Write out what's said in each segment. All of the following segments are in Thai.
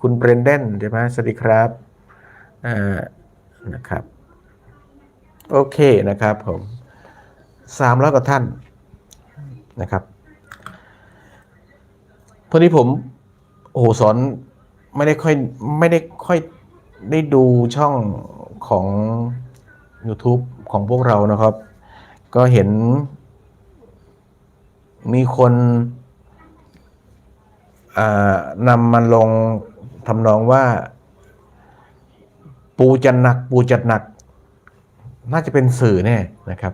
คุณเบรนเดนใช่ไหมสวัสดีครับอ่านะครับ โอเคนะครับผมสามร้อยกว่าท่านนะครับพอดีผมโอ้โหสอนไม่ได้ค่อยไม่ได้ค่อยได้ดูช่องของ YouTube ของพวกเรานะครับ ก็เห็น มีคนนำมันลง ทำนองว่า ปูจัดหนัก ปูจัดหนัก น่าจะเป็นสื่อแน่นะครับ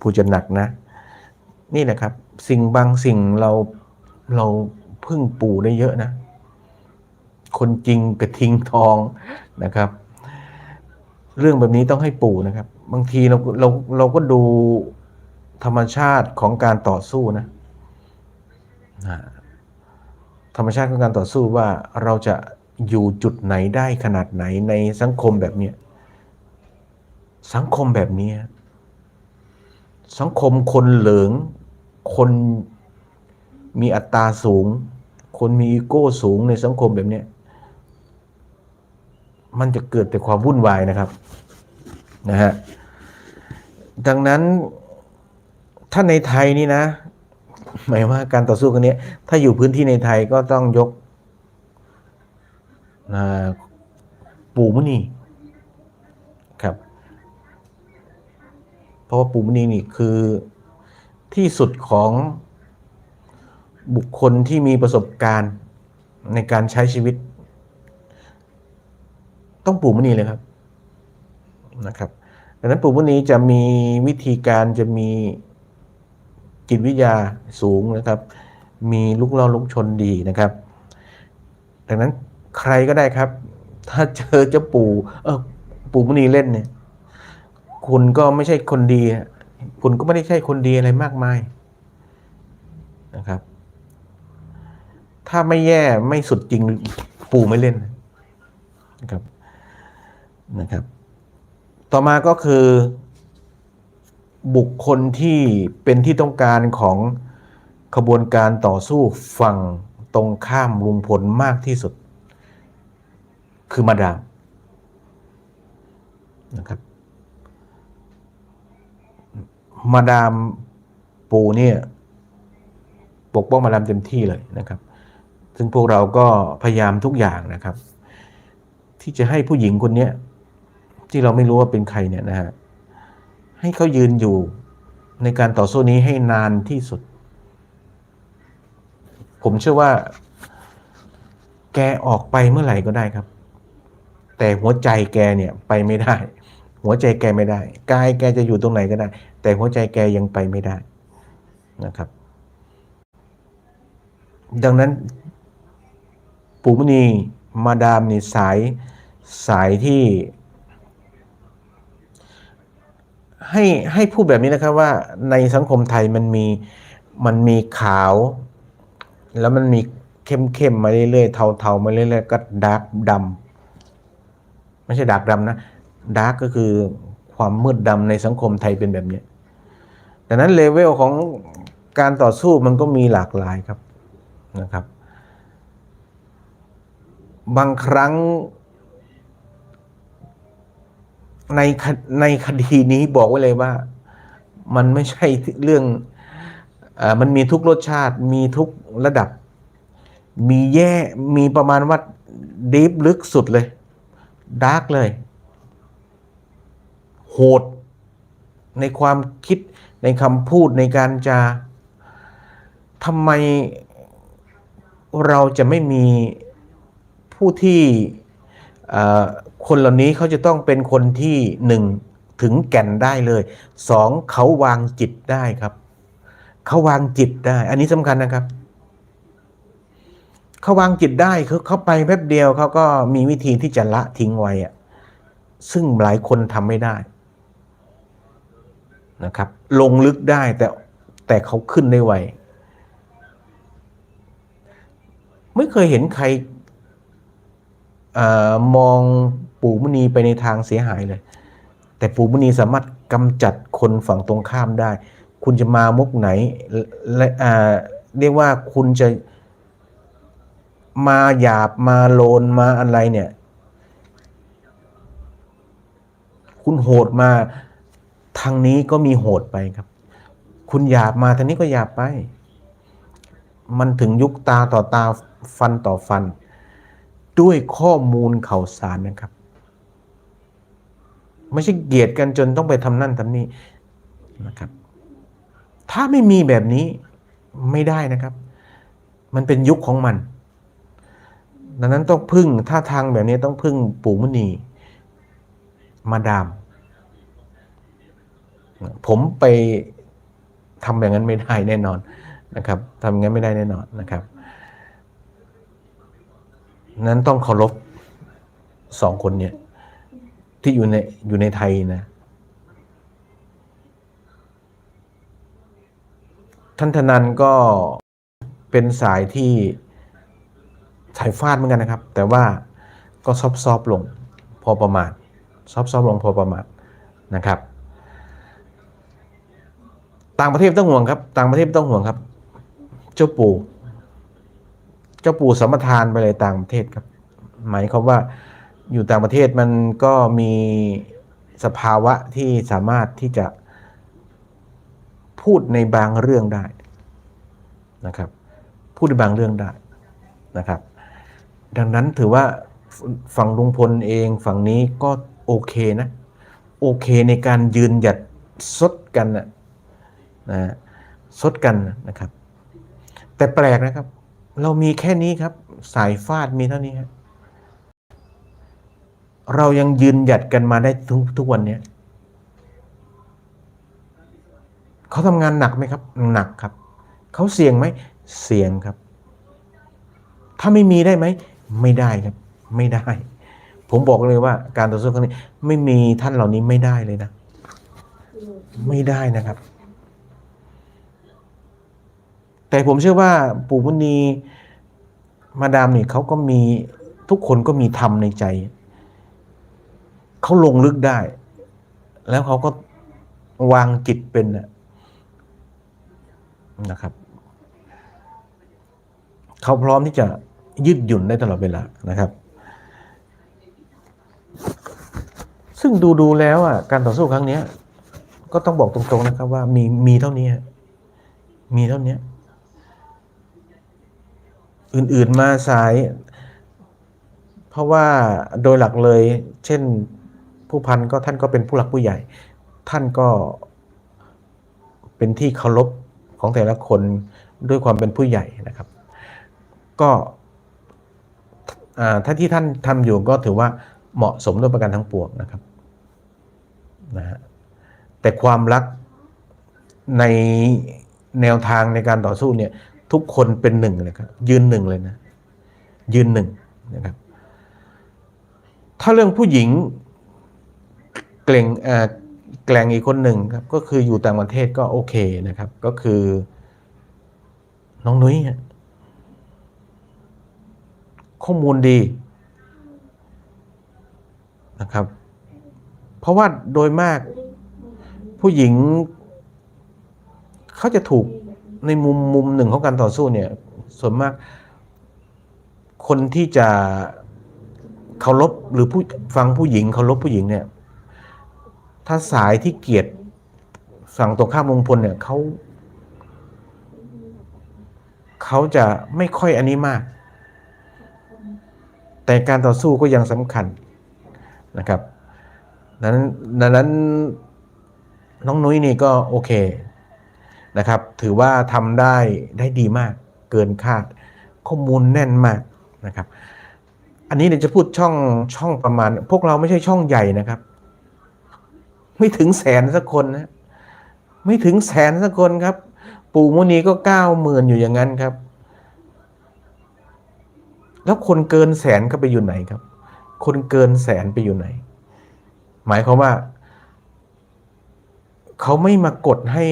ปูจัดหนักนะ นี่นะครับ สิ่งบางสิ่งเราเราพึ่งปูได้เยอะนะ คนจริงกระทิงทองนะครับ เรื่องแบบนี้ต้องให้ปู่นะครับ บางทีเราเราเราก็ดูธรรมชาติของการต่อสู้นะธรรมชาติของการต่อสู้ว่าเราจะ อยู่จุดไหนได้ขนาดไหนในสังคมแบบเนี้ยสังคมแบบเนี้ยสังคมคนเหลิงคนมีอัตราสูง คนมีอีโก้สูงในสังคมแบบเนี้ยมันจะเกิดแต่ความวุ่นวายนะครับนะฮะดังนั้นถ้าในไทยนี่นะ หมายว่าการต่อสู้กันเนี้ยถ้าอยู่พื้นที่ในไทยก็ต้องยก ปู่มุนีครับ เพราะว่าปู่มุนีนี่คือที่สุดของบุคคลที่มีประสบการณ์ในการใช้ชีวิต ต้องปู่มุนีเลยครับนะครับดังนั้นปู่มุนีจะมีวิธีการจะมีจิตวิทยาสูงนะครับ มีลุกเล่าลุกชนดีนะครับ ดังนั้น ใครก็ได้ครับ ถ้าเจอเจ้าปู่เออปู่มุนีเล่นเนี่ย คุณก็ไม่ใช่คนดี คุณก็ไม่ได้ใช่คนดีอะไรมากมายนะครับ ถ้าไม่แย่ไม่สุดจริงปู่ไม่เล่นนะครับนะครับ ต่อมาก็คือบุคคลที่เป็นที่ต้องการของขบวนการต่อสู้ฝั่งตรงข้ามลุงพลมากที่สุด คือมาดามนะครับมาดามปูเนี่ยปกป้องมาดามเต็มที่เลยนะครับ ซึ่งพวกเราก็พยายามทุกอย่างนะครับ ที่จะให้ผู้หญิงคนนี้ที่เราไม่รู้ว่าเป็นใครเนี่ยนะฮะให้เขายืนอยู่ในการต่อสู้นี้ให้นานที่สุด ผมเชื่อว่า แกออกไปเมื่อไหร่ก็ได้ครับ แต่หัวใจแกเนี่ยไปไม่ได้ หัวใจแกไม่ได้กายแกจะอยู่ตรงไหนก็ได้ แต่หัวใจแกยังไปไม่ได้นะครับ ดังนั้นปู่มณีมาดามนี่สายสายที่ ให้ให้พูดแบบนี้นะครับว่าในสังคมไทยมันมีมันมีขาว แล้วมันมีเข้มเข้มๆมาเรื่อยๆเทาๆมาเรื่อยๆก็ดาร์กดำ ไม่ใช่ดาร์กดำนะดาร์กก็คือความมืดดำในสังคมไทยเป็นแบบนี้ดังนั้นเลเวลของการต่อสู้มันก็มีหลากหลายครับนะครับ บางครั้ง ในในคดีนี้บอกไว้เลยว่า มันไม่ใช่เรื่องอมันมีทุกรสชาติ มีทุกระดับ มีแย่มีประมาณว่าดีฟลึกสุดเลย ดาร์กเลย โหด ในความคิดในคำพูดในการจะทำไมเราจะไม่มีผู้ที่คนเหล่านี้เขาจะต้องเป็นคนที่หนึ่งถึงแก่นได้เลยสองเขาวางจิตได้ครับ เขาวางจิตได้ อันนี้สำคัญนะครับ เขาวางจิตได้คือเขาไปแป๊บเดียวเขาก็มีวิธีที่จะละทิ้งไว้อะซึ่งหลายคนทำไม่ได้นะครับ ลงลึกได้แต่แต่เขาขึ้นได้ไวไม่เคยเห็นใครอมองปู่มุนีไปในทางเสียหายเลย แต่ปู่มุนีสามารถกำจัดคนฝั่งตรงข้ามได้ คุณจะมามุกไหนและเรียกว่าคุณจะ มาหยาบมาโลนมาอะไรเนี่ย คุณโหดมาทางนี้ก็มีโหดไปครับ คุณหยาบมาทางนี้ก็หยาบไป มันถึงยุคตาต่อตาฟันต่อฟัน ด้วยข้อมูลข่าวสารนะครับ ไม่ใช่เกลียดกันจนต้องไปทำนั่นทำนี่นะครับ ถ้าไม่มีแบบนี้ไม่ได้นะครับ มันเป็นยุคของมัน ดังนั้นต้องพึ่งถ้าทางแบบนี้ต้องพึ่งปู่มุนีมาดาม ผมไปทำอย่างนั้นไม่ได้แน่นอนนะครับทำอย่างนั้นไม่ได้แน่นอนนะครับ นั้นต้องเคารพสองคนเนี่ย ที่อยู่ในอยู่ในไทยนะ ท่านธนันก็เป็นสายที่ สายฟาดเหมือนกันนะครับ แต่ว่าก็ซอฟซอฟๆลงพอประมาณซอฟซอฟๆลงพอประมาณนะครับ ต่างประเทศต้องห่วงครับ ต่างประเทศต้องห่วงครับ เจ้าปู่ เจ้าปู่สมทานไปเลยต่างประเทศครับ หมายความว่าอยู่ต่างประเทศมันก็มีสภาวะที่สามารถที่จะพูดในบางเรื่องได้นะครับ พูดในบางเรื่องได้นะครับ ดังนั้นถือว่าฝั่งลุงพลเองฝั่งนี้ก็โอเคนะ โอเคในการยืนหยัดซดกันนะนะซดกันนะครับ แต่แปลกนะครับ เรามีแค่นี้ครับ สายฟาดมีเท่านี้ครับเรายังยืนหยัดกันมาได้ทุกทุกวันเนี้ยเขาทำงานหนักไหมครับ หนักครับ เขาเสี่ยงไหมเสี่ยงครับ ถ้าไม่มีได้ไหม ไม่ได้ครับ ไม่ได้ ผมบอกเลยว่า การต่อสู้ครั้งนี้ ไม่มีท่านเหล่านี้ไม่ได้เลยนะ ไม่ได้นะครับ แต่ผมเชื่อว่าปู่มุนีมาดามนี่เขาก็มีทุกคนก็มีธรรมในใจ เขาลงลึกได้ แล้วเขาก็วางจิตเป็นนะครับ เขาพร้อมที่จะ ยืดหยุ่นได้ตลอดเวลานะครับ ซึ่งดูดูแล้วอะการต่อสู้ครั้งนี้ก็ต้องบอกตรงๆนะครับว่ามีมีเท่านี้มีเท่านี้อื่นๆมาสาย เพราะว่าโดยหลักเลย เช่นผู้พันก็ท่านก็เป็นผู้หลักผู้ใหญ่ ท่านก็เป็นที่เคารพของแต่ละคนด้วยความเป็นผู้ใหญ่นะครับ ก็ ถ้าที่ท่านทำอยู่ก็ถือว่าเหมาะสมด้วยประการทั้งปวงนะครับนะฮะแต่ความรักในแนวทางในการต่อสู้เนี่ยทุกคนเป็นหนึ่งเลยครับยืนหนึ่งเลยนะ ยืนหนึ่งนะครับ ถ้าเรื่องผู้หญิงเกล่งแกล่งอีกคนหนึ่งครับ ก็คืออยู่ต่างประเทศก็โอเคนะครับ ก็คือน้องนุ้ยฮะ ข้อมูลดีนะครับ เพราะว่าโดยมากผู้หญิง เขาจะถูกในมุมมุมหนึ่งของการต่อสู้เนี่ย ส่วนมาก คนที่จะเคารพหรือผู้ฟังผู้หญิงเคารพผู้หญิงเนี่ย ถ้าสายที่เกลียดฝั่งตรงข้ามลุงพลเนี่ยเขาเขาจะไม่ค่อยอันนี้มาก แต่การต่อสู้ก็ยังสำคัญนะครับดังนั้นดังนั้นน้องนุ้ยนี่ก็โอเคนะครับ ถือว่าทำได้ได้ดีมากเกินคาด ข้อมูลแน่นมากนะครับ อันนี้เดี๋ยวจะพูดช่องช่องประมาณ พวกเราไม่ใช่ช่องใหญ่นะครับ ไม่ถึงแสนสักคนนะไม่ถึงแสนสักคนครับ ปู่มุนีก็เก้าหมื่นอยู่อย่างนั้นครับ แล้วคนเกินแสนก็ไปอยู่ไหนครับ คนเกินแสนไปอยู่ไหน หมายความว่า เขาไม่มากดให้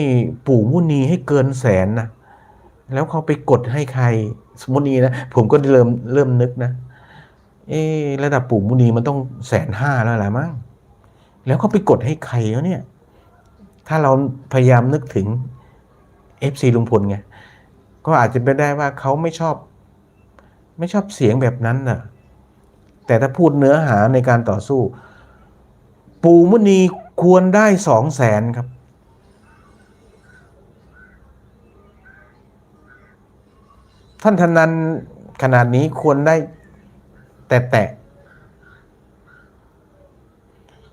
ปู่มุนีให้เกินแสนนะแล้วเขาไปกดให้ใคร สมมตินี้นะผมก็เริ่มเริ่มนึกนะ เอะระดับปู่มุนีมันต้องแสนห้าแล้วแหละมั้งแล้วเขาไปกดให้ใครแล้วเนี่ย ถ้าเราพยายามนึกถึง FC ลุงพลไงก็อาจจะเป็นได้ว่าเขาไม่ชอบ ไม่ชอบเสียงแบบนั้นน่ะ แต่ถ้าพูดเนื้อหาในการต่อสู้ ปู่มุนีควรได้สองแสนครับ ท่านธนันขนาดนี้ควรได้ แต่แตะ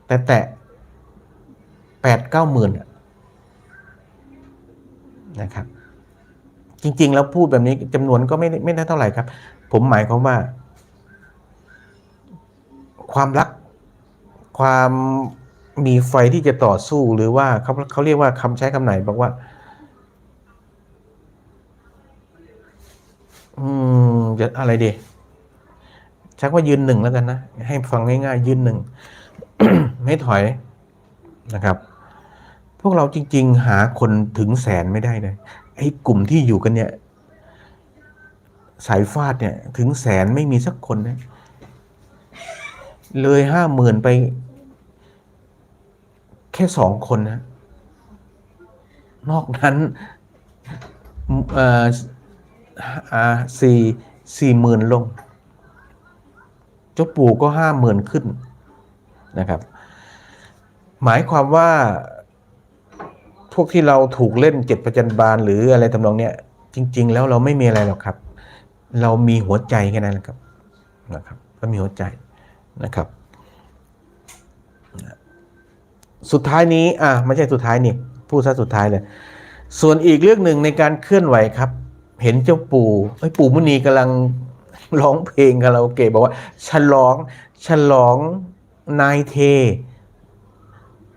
แต่แตะแปดเก้าหมื่นนะครับ จริง ๆ แล้วพูดแบบนี้จำนวนก็ไม่ไม่ได้เท่าไหร่ครับ ผมหมายความว่า ความรัก ความมีไฟที่จะต่อสู้หรือว่าเขาเขาเรียกว่าคำใช้คำไหนบอกว่า อืมจะอะไรดีชักว่ายืนหนึ่งแล้วกันนะ ให้ฟังง่ายๆ ยืนหนึ่งไม่ถอยนะครับ พวกเราจริง ๆ หาคนถึงแสนไม่ได้เลยไอ้กลุ่มที่อยู่กันเนี่ย สายฟาดเนี่ยถึงแสนไม่มีสักคนนะ เลยห้าหมื่นไป แค่สองคนนะ นอกนั้นเอ่ออาสี่สี่หมื่นลง เจ้าปู่ก็ห้าหมื่นขึ้นนะครับ หมายความว่า พวกที่เราถูกเล่นเจ็ดประจันบาลหรืออะไรทำนองเนี้ย จริง ๆ แล้วเราไม่มีอะไรหรอกครับ เรามีหัวใจแค่นั้นแหละครับนะครับเรามีหัวใจนะครับ สุดท้ายนี้อะไม่ใช่สุดท้ายนี่พูดซะสุดท้ายเลย ส่วนอีกเรื่องหนึ่งในการเคลื่อนไหวครับ เห็นเจ้าปู่ไอ้ปู่มุนีกำลังร้องเพลงคาราโอเกะบอกว่าฉลองฉลองนายเท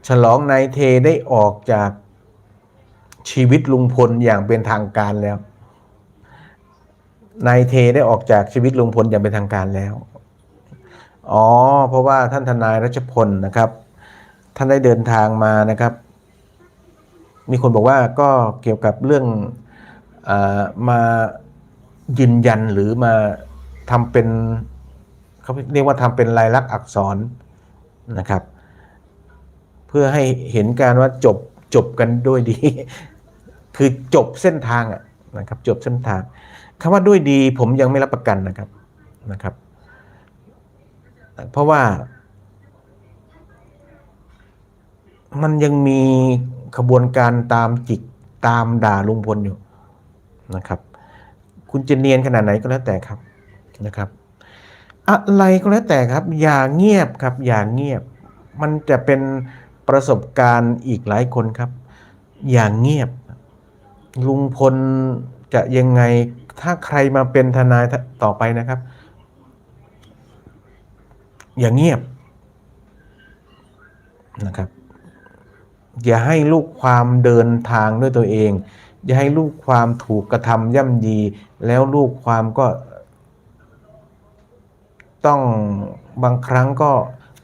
ฉลองนายเทได้ออกจากชีวิตลุงพลอย่างเป็นทางการแล้ว นายเทได้ออกจากชีวิตลุงพลอย่างเป็นทางการแล้ว อ๋อ เพราะว่าท่านทนายรัชพลนะครับ ท่านได้เดินทางมานะครับ มีคนบอกว่าก็เกี่ยวกับเรื่องอมายืนยันหรือมาทำเป็นเขาเรียกว่าทำเป็นลายลักษณ์อักษรนะครับ เพื่อให้เห็นการว่าจบจบกันด้วยดี คือจบเส้นทางอะนะครับ จบเส้นทาง คำว่าด้วยดีผมยังไม่รับประกันนะครับนะครับ เพราะว่า มันยังมีขบวนการตามจิกตามด่าลุงพลอยู่นะครับ คุณจะเนียนขนาดไหนก็แล้วแต่ครับนะครับ อะไรก็แล้วแต่ครับ อย่าเงียบครับ อย่าเงียบ มันจะเป็นประสบการณ์อีกหลายคนครับ อย่าเงียบลุงพล จะยังไงถ้าใครมาเป็นทนายต่อไปนะครับ อย่าเงียบนะครับ อย่าให้ลูกความเดินทางด้วยตัวเอง อย่าให้ลูกความถูกกระทำย่ำยี แล้วลูกความก็ ต้องบางครั้งก็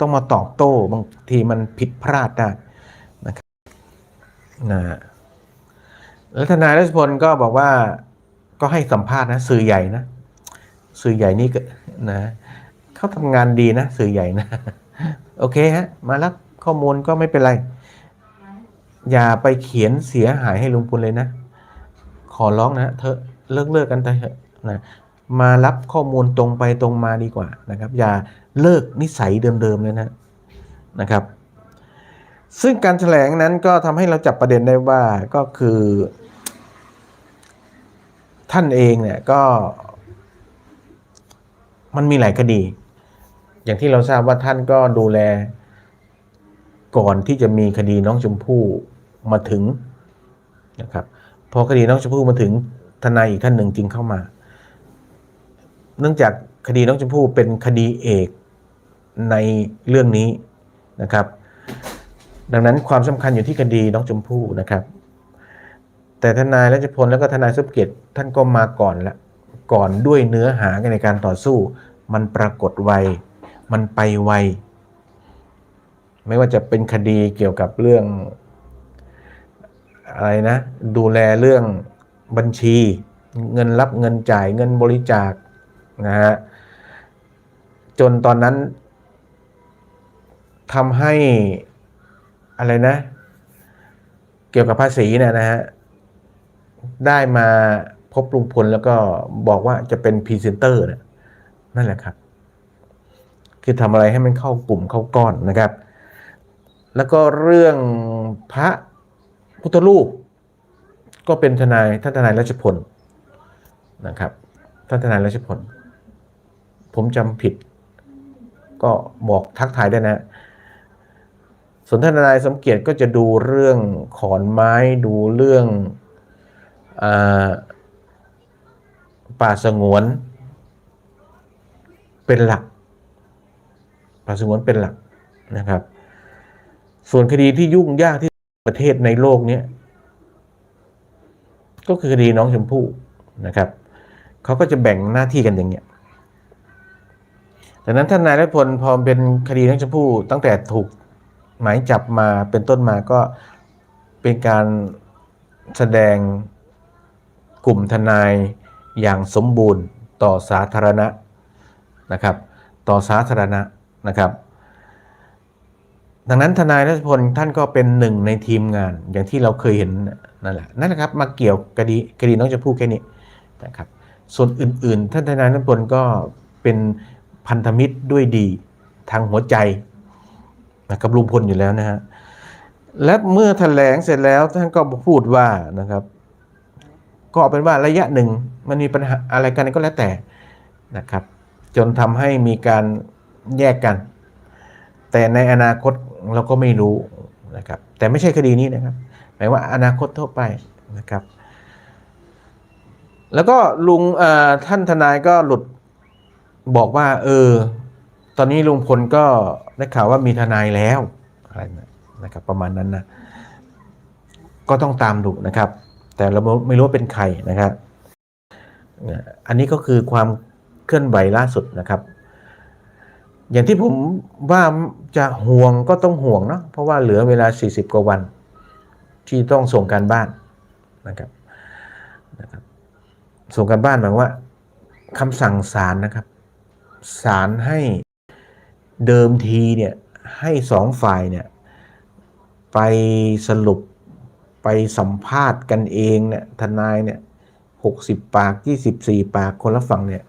ต้องมาตอบโต้ บางทีมันผิดพลาดได้นะครับนะ แล้วทนายรัชพลก็บอกว่าก็ให้สัมภาษณ์นะ สื่อใหญ่นะ สื่อใหญ่นี่ก็นะเขาทำงานดีนะ สื่อใหญ่นะ โอเคฮะ มารับข้อมูลก็ไม่เป็นไร อย่าไปเขียนเสียหายให้ลุงพลเลยนะ ขอร้องนะเธอเลิกเลิกกันเถอะนะมารับข้อมูลตรงไปตรงมาดีกว่านะครับ อย่าเลิกนิสัยเดิมๆเลยนะนะครับ ซึ่งการแถลงนั้นก็ทำให้เราจับประเด็นได้ว่าก็คือ ท่านเองเนี่ยก็ มันมีหลายคดี อย่างที่เราทราบว่าท่านก็ดูแล ก่อนที่จะมีคดีน้องชมพู่มาถึงนะครับพอคดีน้องชมพู่มาถึงทนายอีกท่านหนึ่งจึงเข้ามา เนื่องจากคดีน้องชมพู่เป็นคดีเอกในเรื่องนี้นะครับ ดังนั้นความสำคัญอยู่ที่คดีน้องชมพู่นะครับ แต่ทนายรัชพลแล้วก็ทนายสุภเกียรติท่านก็มาก่อนละก่อนด้วยเนื้อหาในการต่อสู้ มันปรากฏไว มันไปไว ไม่ว่าจะเป็นคดีเกี่ยวกับเรื่อง อะไรนะ ดูแลเรื่องบัญชี เงินรับเงินจ่ายเงินบริจาคนะฮะจนตอนนั้นทำให้อะไรนะ เกี่ยวกับภาษีเนี่ยนะฮะ ได้มาพบลุงพลแล้วก็บอกว่าจะเป็นพรีเซนเตอร์นั่นแหละครับ คือทำอะไรให้มันเข้ากลุ่มเข้าก้อนนะครับ แล้วก็เรื่องพระพุทธรูป ก็เป็นทนายท่านทนายรัชพลนะครับ ท่านทนายรัชพล ผมจำผิด ก็บอกทักทายได้นะส่วนท่านทนายสมเกียรติก็จะดูเรื่องขอนไม้ดูเรื่อง ป่าสงวนเป็นหลัก ป่าสงวนเป็นหลักนะครับ ส่วนคดีที่ยุ่งยากที่ประเทศในโลกเนี้ยก็คือคดีน้องชมพู่นะครับเขาก็จะแบ่งหน้าที่กันอย่างเงี้ยดังนั้นท่านนายรัฐพลพอเป็นคดีน้องชมพู่ตั้งแต่ถูกหมายจับมาเป็นต้นมาก็เป็นการแสดง กลุ่มทนายอย่างสมบูรณ์ต่อสาธารณะนะครับ ต่อสาธารณะนะครับ ดังนั้นทนายรัชพลท่านก็เป็นหนึ่งในทีมงานอย่างที่เราเคยเห็นนั่นแหละนั่นแหละครับมาเกี่ยวคดีคดีน้องชมพู่แค่นี้นะครับ ส่วนอื่นๆ ท่านทนายรัชพลก็เป็นพันธมิตรด้วยดีทางหัวใจนะกับลุงพลอยู่แล้วนะฮะและเมื่อแถลงเสร็จแล้วท่านก็พูดว่านะครับ ก็เอาเป็นว่าระยะหนึ่งมันมีปัญหาอะไรกันก็แล้วแต่นะครับ จนทำให้มีการแยกกัน แต่ในอนาคตเราก็ไม่รู้นะครับ แต่ไม่ใช่คดีนี้นะครับ หมายว่าอนาคตทั่วไปนะครับ แล้วก็ลุงเอ่อท่านทนายก็หลุดบอกว่า เออ ตอนนี้ลุงพลก็ได้ข่าวว่ามีทนายแล้วอะไรนะครับ ประมาณนั้นนะก็ต้องตามดูนะครับ แต่เราไม่รู้ว่าเป็นใครนะครับอันนี้ก็คือความเคลื่อนไหวล่าสุดนะครับ อย่างที่ผมว่าจะห่วงก็ต้องห่วงเนาะเพราะว่าเหลือเวลา 40 กว่าวัน ที่ต้องส่งการบ้านนะครับนะครับส่งการบ้านหมายว่าคำสั่งศาลนะครับศาลให้เดิมทีเนี่ยให้สองฝ่ายเนี่ยไปสรุป ไปสัมภาษณ์กันเองเนี่ยทนายเนี่ยหกสิบปากยี่สิบสี่ปากคนละฝั่งเนี่ย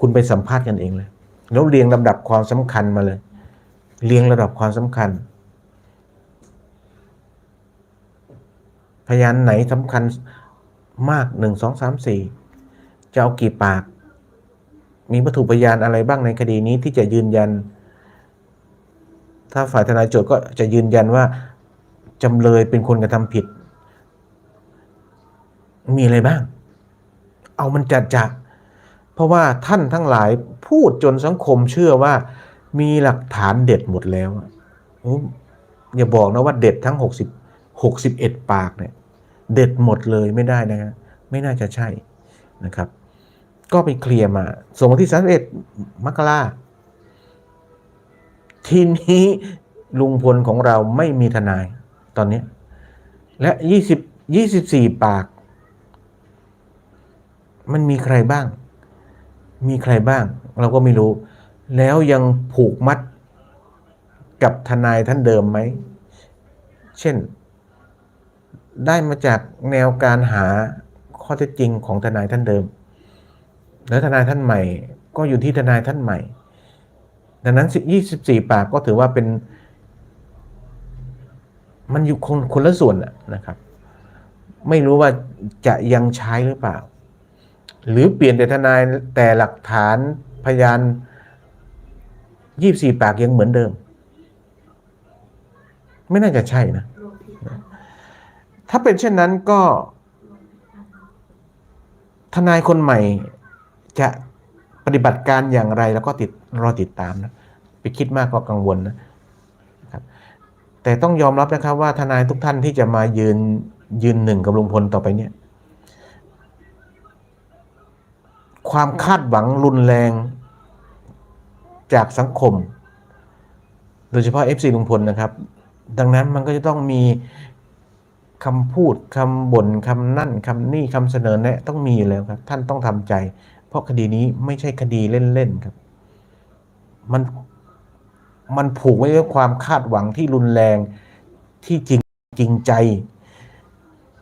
คุณไปสัมภาษณ์กันเองเลย แล้วเรียงลำดับความสำคัญมาเลย เรียงระดับความสำคัญ พยานไหนสำคัญมากหนึ่งสองสามสี่จะเอากี่ปาก มีวัตถุพยานอะไรบ้างในคดีนี้ที่จะยืนยัน ถ้าฝ่ายทนายโจทย์ก็จะยืนยันว่าจำเลยเป็นคนกระทำผิด มีอะไรบ้าง เอามันจัดจะเพราะว่าท่านทั้งหลายพูดจนสังคมเชื่อว่า มีหลักฐานเด็ดหมดแล้วอะโอ้อย่าบอกนะว่าเด็ดทั้ง 60 61 ปากเนี่ย เด็ดหมดเลยไม่ได้นะฮะไม่น่าจะใช่นะครับ ก็ไปเคลียร์มาส่งวันที่31มกราทีนี้ลุงพลของเราไม่มีทนายตอนนี้ และ 20 24 ปาก มันมีใครบ้าง มีใครบ้าง เราก็ไม่รู้ แล้วยังผูกมัดกับทนายท่านเดิมไหม เช่น ได้มาจากแนวการหาข้อเท็จจริงของทนายท่านเดิม แล้วทนายท่านใหม่ ก็อยู่ที่ทนายท่านใหม่ ดังนั้น 24 ปากก็ถือว่าเป็น มันอยู่คนคนละส่วนน่ะนะครับ ไม่รู้ว่าจะยังใช้หรือเปล่า หรือเปลี่ยนแต่ทนายแต่หลักฐานพยานยี่สี่ปากยังเหมือนเดิม ไม่น่าจะใช่นะ ถ้าเป็นเช่นนั้นก็ ทนายคนใหม่จะปฏิบัติการอย่างไรแล้วก็ติดรอติดตามนะไปคิดมากก็กังวลนะครับแต่ต้องยอมรับนะครับว่าทนายทุกท่านที่จะมายืนยืนหนึ่งกับลุงพลต่อไปเนี่ย ความคาดหวังรุนแรงจากสังคม โดยเฉพาะ FC ลุงพลนะครับ ดังนั้นมันก็จะต้องมีคำพูดคำบ่นคำนั่นคำนี่คำเสนอแนะต้องมีอยู่แล้วครับ ท่านต้องทำใจ เพราะคดีนี้ไม่ใช่คดีเล่นๆครับ มันมันผูกไว้ด้วยความคาดหวังที่รุนแรงที่จริงจริงใจ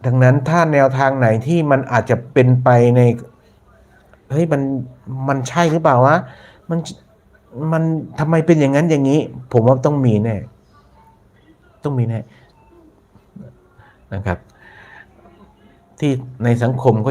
ดังนั้นถ้าแนวทางไหนที่มันอาจจะเป็นไปใน เฮ้ยมันมันใช่หรือเปล่าวะมันมันทำไมเป็นอย่างนั้นอย่างนี้ ผมว่าต้องมีแน่ต้องมีแน่นะครับ ที่ในสังคมก็จะ